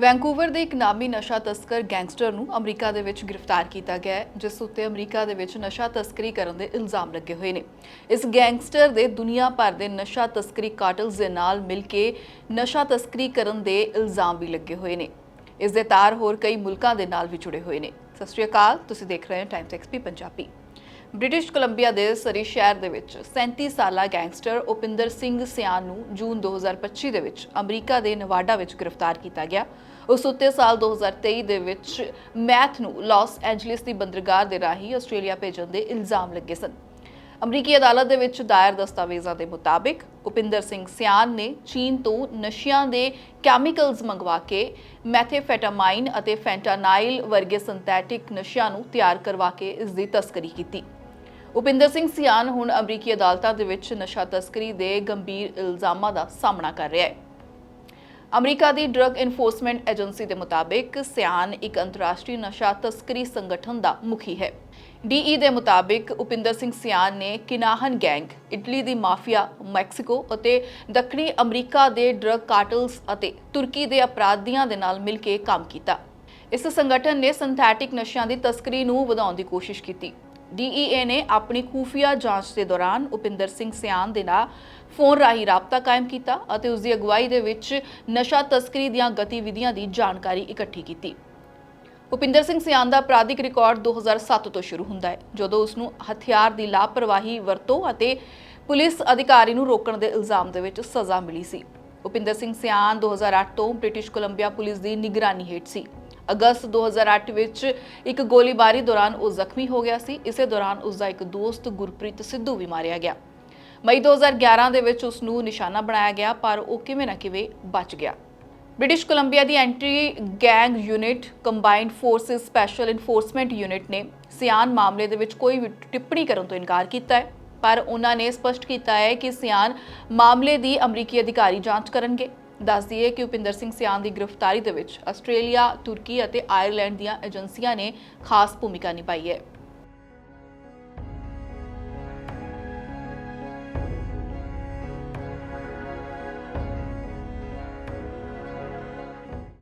Vancouver ਦੇ ਇੱਕ ਨਾਮੀ ਨਸ਼ਾ ਤਸਕਰ ਗੈਂਗਸਟਰ ਨੂੰ ਅਮਰੀਕਾ ਦੇ ਵਿੱਚ ਗ੍ਰਿਫਤਾਰ ਕੀਤਾ ਗਿਆ ਹੈ, ਜਿਸ ਉੱਤੇ ਅਮਰੀਕਾ ਦੇ ਵਿੱਚ ਨਸ਼ਾ ਤਸਕਰੀ ਕਰਨ ਦੇ ਇਲਜ਼ਾਮ ਲੱਗੇ ਹੋਏ ਨੇ। ਇਸ ਗੈਂਗਸਟਰ ਦੇ ਦੁਨੀਆ ਭਰ ਦੇ ਨਸ਼ਾ ਤਸਕਰੀ ਕਾਟਲਸ ਦੇ ਨਾਲ ਮਿਲ ਕੇ ਨਸ਼ਾ ਤਸਕਰੀ ਕਰਨ ਦੇ ਇਲਜ਼ਾਮ ਵੀ ਲੱਗੇ ਹੋਏ ਨੇ। ਇਸ ਦੇ ਤਾਰ ਹੋਰ ਕਈ ਮੁਲਕਾਂ ਦੇ ਨਾਲ ਵੀ ਜੁੜੇ ਹੋਏ ਨੇ। ਸਤਿ ਸ਼੍ਰੀ ਅਕਾਲ, ਤੁਸੀਂ ਦੇਖ ਰਹੇ ਹੋ Times XP Punjabi. British Columbia ਦੇ ਸਰੀ ਸ਼ਹਿਰ ਦੇ ਵਿੱਚ 37 ਸਾਲਾ ਗੈਂਗਸਟਰ ਉਪਿੰਦਰ ਸਿੰਘ ਸਿਆਨ ਨੂੰ ਜੂਨ 2025 ਦੇ ਵਿੱਚ ਅਮਰੀਕਾ ਦੇ ਨਵਾਡਾ ਵਿੱਚ ਗ੍ਰਿਫਤਾਰ ਕੀਤਾ ਗਿਆ। ਉਸ ਉੱਤੇ ਸਾਲ 2023 ਦੇ ਵਿੱਚ ਮੈਥ ਨੂੰ ਲਾਸ ਐਂਜਲਿਸ ਦੀ ਬੰਦਰਗਾਹ ਦੇ ਰਾਹੀਂ ਆਸਟ੍ਰੇਲੀਆ ਭੇਜਣ ਦੇ ਇਲਜ਼ਾਮ ਲੱਗੇ ਸਨ। ਅਮਰੀਕੀ ਅਦਾਲਤ ਦੇ ਵਿੱਚ ਦਾਇਰ ਦਸਤਾਵੇਜ਼ਾਂ ਦੇ ਮੁਤਾਬਿਕ ਉਪਿੰਦਰ ਸਿੰਘ ਸਿਆਨ ਨੇ ਚੀਨ ਤੋਂ ਨਸ਼ਿਆਂ ਦੇ ਕੈਮੀਕਲਸ ਮੰਗਵਾ ਕੇ ਮੈਥੇਫੈਟਾਮਾਈਨ ਅਤੇ ਫੈਂਟਾਨਾਈਲ ਵਰਗੇ ਸਿੰਥੈਟਿਕ ਨਸ਼ਿਆਂ ਨੂੰ ਤਿਆਰ ਕਰਵਾ ਕੇ ਇਸ ਦੀ ਤਸਕਰੀ ਕੀਤੀ। ਉਪਿੰਦਰ ਸਿੰਘ ਸਿਆਨ ਹੁਣ ਅਮਰੀਕੀ ਅਦਾਲਤਾਂ ਦੇ ਵਿੱਚ ਨਸ਼ਾ ਤਸਕਰੀ ਦੇ ਗੰਭੀਰ ਇਲਜ਼ਾਮਾਂ ਦਾ ਸਾਹਮਣਾ ਕਰ ਰਿਹਾ ਹੈ। ਅਮਰੀਕਾ ਦੀ ਡਰੱਗ ਇਨਫੋਰਸਮੈਂਟ ਏਜੰਸੀ ਦੇ ਮੁਤਾਬਿਕ ਸਿਆਨ ਇੱਕ ਅੰਤਰਰਾਸ਼ਟਰੀ ਨਸ਼ਾ ਤਸਕਰੀ ਸੰਗਠਨ ਦਾ ਮੁਖੀ ਹੈ। ਡੀਈ ਦੇ ਮੁਤਾਬਿਕ ਉਪਿੰਦਰ ਸਿੰਘ ਸਿਆਨ ਨੇ ਕਿਨਾਹਨ ਗੈਂਗ, ਇਟਲੀ ਦੀ ਮਾਫੀਆ ਮੈਕਸੀਕੋ ਅਤੇ ਦੱਖਣੀ ਅਮਰੀਕਾ ਦੇ ਡਰੱਗ ਕਾਰਟਲਸ ਅਤੇ ਤੁਰਕੀ ਦੇ ਅਪਰਾਧੀਆਂ ਦੇ ਨਾਲ ਮਿਲ ਕੇ ਕੰਮ ਕੀਤਾ। ਇਸ ਸੰਗਠਨ ਨੇ ਸਿੰਥੈਟਿਕ ਨਸ਼ਿਆਂ ਦੀ ਤਸਕਰੀ ਨੂੰ ਵਧਾਉਣ ਦੀ ਕੋਸ਼ਿਸ਼ ਕੀਤੀ। ਡੀਈਏ ਨੇ ਆਪਣੀ ਖੂਫੀਆ ਜਾਂਚ ਦੇ ਦੌਰਾਨ ਉਪਿੰਦਰ ਸਿੰਘ ਸਿਆਨ ਦੇ ਨਾਲ ਫੋਨ ਰਾਹੀਂ ਰਾਬਤਾ ਕਾਇਮ ਕੀਤਾ ਅਤੇ ਉਸ ਦੀ ਅਗਵਾਈ ਦੇ ਵਿੱਚ ਨਸ਼ਾ ਤਸਕਰੀ ਦੀਆਂ ਗਤੀਵਿਧੀਆਂ ਦੀ ਜਾਣਕਾਰੀ ਇਕੱਠੀ ਕੀਤੀ। ਉਪਿੰਦਰ ਸਿੰਘ ਸਿਆਨ ਦਾ ਅਪਰਾਧਿਕ ਰਿਕਾਰਡ 2007 ਤੋਂ ਸ਼ੁਰੂ ਹੁੰਦਾ ਹੈ, ਜਦੋਂ ਉਸ ਨੂੰ ਹਥਿਆਰ ਦੀ ਲਾਪਰਵਾਹੀ ਵਰਤੋਂ ਅਤੇ ਪੁਲਿਸ ਅਧਿਕਾਰੀ ਨੂੰ ਰੋਕਣ ਦੇ ਇਲਜ਼ਾਮ ਦੇ ਵਿੱਚ ਸਜ਼ਾ ਮਿਲੀ ਸੀ। ਉਪਿੰਦਰ ਸਿੰਘ ਸਿਆਨ 2008 ਤੋਂ ਬ੍ਰਿਟਿਸ਼ ਕੋਲੰਬੀਆ ਪੁਲਿਸ ਦੀ ਨਿਗਰਾਨੀ ਹੇਠ ਸੀ। ਅਗਸਤ 2008 ਵਿੱਚ ਇੱਕ ਗੋਲੀਬਾਰੀ ਦੌਰਾਨ ਉਹ ਜ਼ਖਮੀ ਹੋ ਗਿਆ ਸੀ। ਇਸੇ ਦੌਰਾਨ ਉਸ ਦਾ ਇੱਕ ਦੋਸਤ ਗੁਰਪ੍ਰੀਤ ਸਿੱਧੂ ਵੀ ਮਾਰਿਆ ਗਿਆ। ਮਈ 2011 ਦੇ ਵਿੱਚ ਉਸ ਨੂੰ ਨਿਸ਼ਾਨਾ ਬਣਾਇਆ ਗਿਆ, ਪਰ ਉਹ ਕਿਵੇਂ ਨਾ ਕਿਵੇਂ ਬਚ ਗਿਆ। ਬ੍ਰਿਟਿਸ਼ ਕੋਲੰਬੀਆ ਦੀ anti gang unit combined forces special enforcement unit ਨੇ ਸਿਆਨ ਮਾਮਲੇ ਦੇ ਵਿੱਚ ਕੋਈ ਵੀ ਟਿੱਪਣੀ ਕਰਨ ਤੋਂ ਇਨਕਾਰ ਕੀਤਾ ਹੈ। ਪਰ ਉਹਨਾਂ ਨੇ ਸਪਸ਼ਟ ਕੀਤਾ ਹੈ ਕਿ ਸਿਆਨ ਮਾਮਲੇ ਦੀ ਅਮਰੀਕੀ ਅਧਿਕਾਰੀ ਜਾਂਚ ਕਰਨਗੇ। ਦੱਸ ਦਈਏ ਕਿ ਉਪਿੰਦਰ ਸਿੰਘ ਸਿਆਨ ਦੀ ਗ੍ਰਿਫਤਾਰੀ ਦੇ ਵਿੱਚ ਆਸਟ੍ਰੇਲੀਆ, ਤੁਰਕੀ ਅਤੇ ਆਇਰਲੈਂਡ ਦੀਆਂ ਏਜੰਸੀਆਂ ਨੇ ਖਾਸ ਭੂਮਿਕਾ ਨਿਭਾਈ ਹੈ।